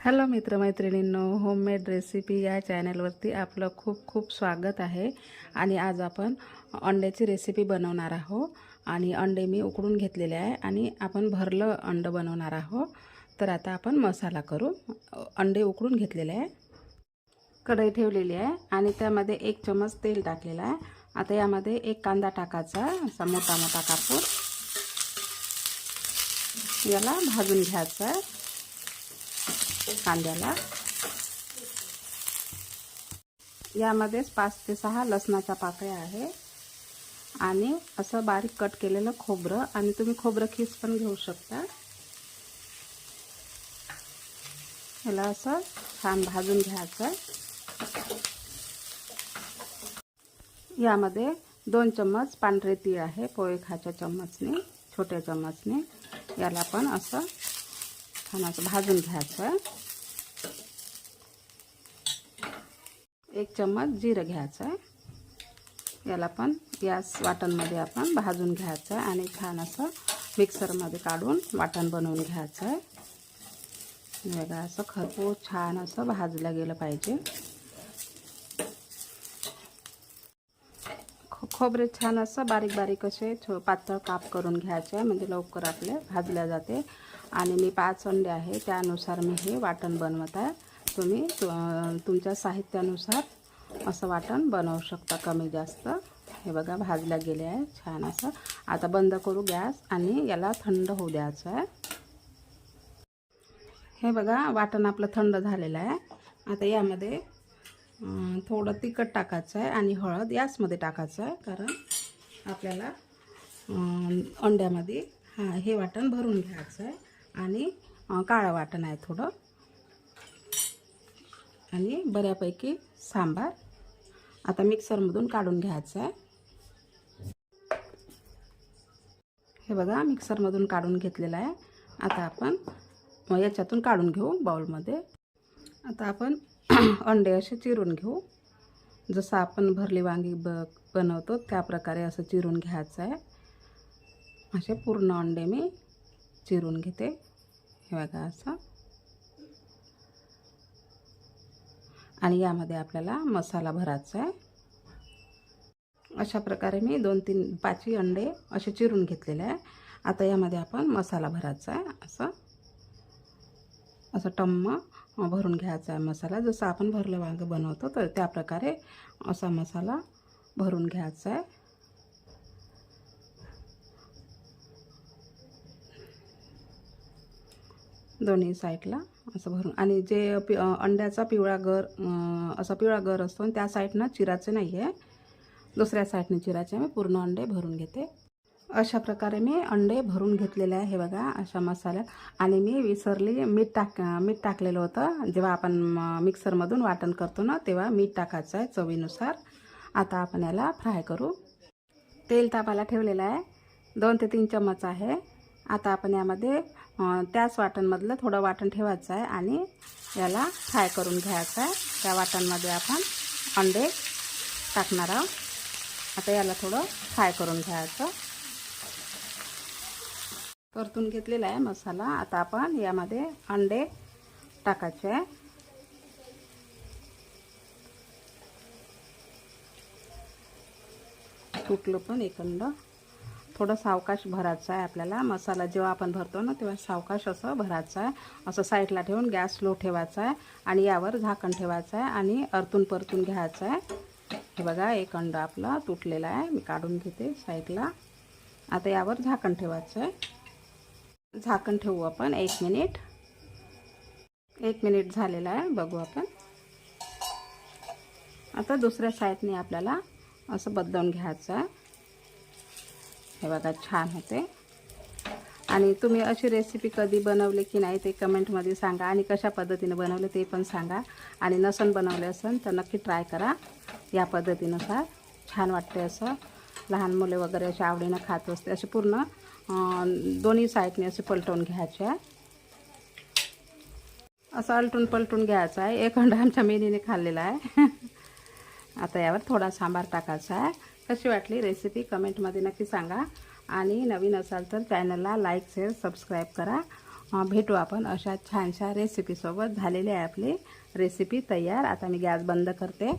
Hello मित्रमैत्रिणींनो homemade recipe या चॅनलवरती आपलं खूप खूप स्वागत आहे. आणि आज आपण अंड्याची रेसिपी बनवणार आहोत. आणि अंडे मी उकडून घेतलेले आहे आणि आपण भरलं अंड बनवणार आहोत. तर आता आपण मसाला करू. अंडे उकडून घेतलेले आहे. कढई ठेवलेली आहे आणि त्यामध्ये एक चमच तेल टाकलेलं आहे. आता यामध्ये एक कांदा टाकायचा असा मोठा मोठा कापूर याला भाजून घ्यायचा आहे. कांद्याला. यामध्येच पाच ते सहा लसणाच्या पाकळ्या आहे. आणि असं बारीक कट केलेलं खोबरं आणि तुम्ही खोबरं खीस पण घेऊ शकता. ह्याला असं छान भाजून घ्यायचं. यामध्ये दोन चम्मच पांढरे तीळ आहे पोहे खाच्या चम्मचने छोट्या चम्मचने. याला पण असं छान असं भाजून घ्यायचं. आहे एक चम्मच जिरं घ्यायचं. आहे याला पण गॅस वाटणमध्ये आपण भाजून घ्यायचं आहे आणि छान असं मिक्सरमध्ये काढून वाटण बनवून घ्यायचं. आहे वेगळं असं खरपूस छान असं भाजलं गेलं पाहिजे. खोबरे छान असं बारीक बारीक असे छो पातळ काप करून घ्यायचे आहे म्हणजे लवकर आपले भाजल्या जाते. आणि मी पाच अंडे आहे त्यानुसार मी हे वाटण बनवत आहे. तुम्ही तुमच्या साहित्यानुसार असं वाटण बनवू शकता कमी जास्त. हे बघा भाजल्या गेले आहे छान असं. आता बंद करू गॅस आणि याला थंड होऊ द्यायचं आहे. हे बघा वाटण आपलं थंड झालेलं आहे. आता यामध्ये थोडं तिखट टाकायचं आहे आणि हळद याचमध्ये टाकायचं आहे कारण आपल्याला अंड्यामध्ये हा हे वाटण भरून घ्यायचं आहे आणि काळं वाटण आहे थोडं. आणि बऱ्यापैकी सांबार आता मिक्सरमधून काढून घ्यायचं आहे. हे बघा मिक्सरमधून काढून घेतलेलं आहे. आता आपण याच्यातून काढून घेऊ बाउलमध्ये आता आपण अंडे असे चिरून घेऊ. जसं आपण भरली वांगी ब बनवतो त्या प्रकारे असं चिरून घ्यायचं आहे. असे पूर्ण अंडे मी चिरून घेते. हे बघा असं. आणि यामध्ये आपल्याला मसाला भरायचा आहे. अशा प्रकारे मी दोन तीन पाचही अंडे असे चिरून घेतलेले आहे. आता यामध्ये आपण मसाला भरायचा आहे. असं. असं टम्म भरून घ्यायचा आहे मसाला. जसं आपण भरलं वांगं बनवतो तर त्या प्रकारे असा मसाला भरून घ्यायचा आहे. दोन्ही साईडला असं भरून. आणि जे पि अंड्याचा पिवळा गर असा पिवळा गर असतो त्या साईडनं चिराचं नाही आहे दुसऱ्या साईडने चिराचे. मी पूर्ण अंडे भरून घेते. अशा प्रकारे मी अंडे भरून घेतलेले आहे हे बघा अशा मसाल्यात. आणि मी विसरली मीठ टाक मीठ टाकलेलं होतं. जेव्हा आपण मिक्सरमधून वाटण करतो ना तेव्हा मीठ टाकायचं आहे चवीनुसार. आता आपण याला फ्राय करू. तेल तापायला ठेवलेलं आहे. दोन ते तीन चम्मच आहे. आता आपण यामध्ये त्याच वाटणमधलं थोडं वाटण ठेवायचं आहे आणि याला फ्राय करून घ्यायचं आहे. त्या वाटणमध्ये आपण अंडे टाकणार आहोत. आता याला थोडं फ्राय करून घ्यायचं. परतून घेतलेला आहे मसाला. आता आपण यामध्ये अंडे टाकायचे आहे. तुटलं पण एक अंड थोडं सावकाश भरायचं आहे आपल्याला. मसाला जेव्हा आपण भरतो ना तेव्हा सावकाश असं भरायचं आहे. असं साईडला ठेवून गॅस लो ठेवायचा आहे आणि यावर झाकण ठेवायचं आहे आणि अरतून परतून घ्यायचं आहे. हे बघा एक अंड आपला तुटलेला आहे. मी काढून घेते साईडला. आता यावर झाकण ठेवायचं आहे. झाकण ठेवू आपण. एक मिनिट. एक मिनिट झालेला आहे. बघू आपण. आता दुसऱ्या साईडने आपल्याला असं बदलून घ्यायचं आहे. हे बघा छान होते. आणि तुम्ही अशी रेसिपी कधी बनवली की नाही ते कमेंटमध्ये सांगा आणि कशा पद्धतीने बनवले ते पण सांगा. आणि नसन बनवले असेल तर नक्की ट्राय करा. या पद्धतीनुसार छान वाटते असं. लहान मुले वगैरे असे आवडीनं खात असते. असे पूर्ण दोन्ही साईडने असे पलटवून घ्यायचे आहे. असं अलटून पलटून घ्यायचं आहे. एक अंडा आमच्या मेनीने खाल्लेला आहे. आता यावर थोडा सांबार टाकायचा आहे. कशी वाटली रेसिपी कमेंटमध्ये नक्की सांगा. आणि नवीन असाल तर चॅनलला लाईक शेअर सबस्क्राईब करा. भेटू आपण अशा छानशा रेसिपीसोबत झालेली आहे आपली रेसिपी तयार. आता मी गॅस बंद करते.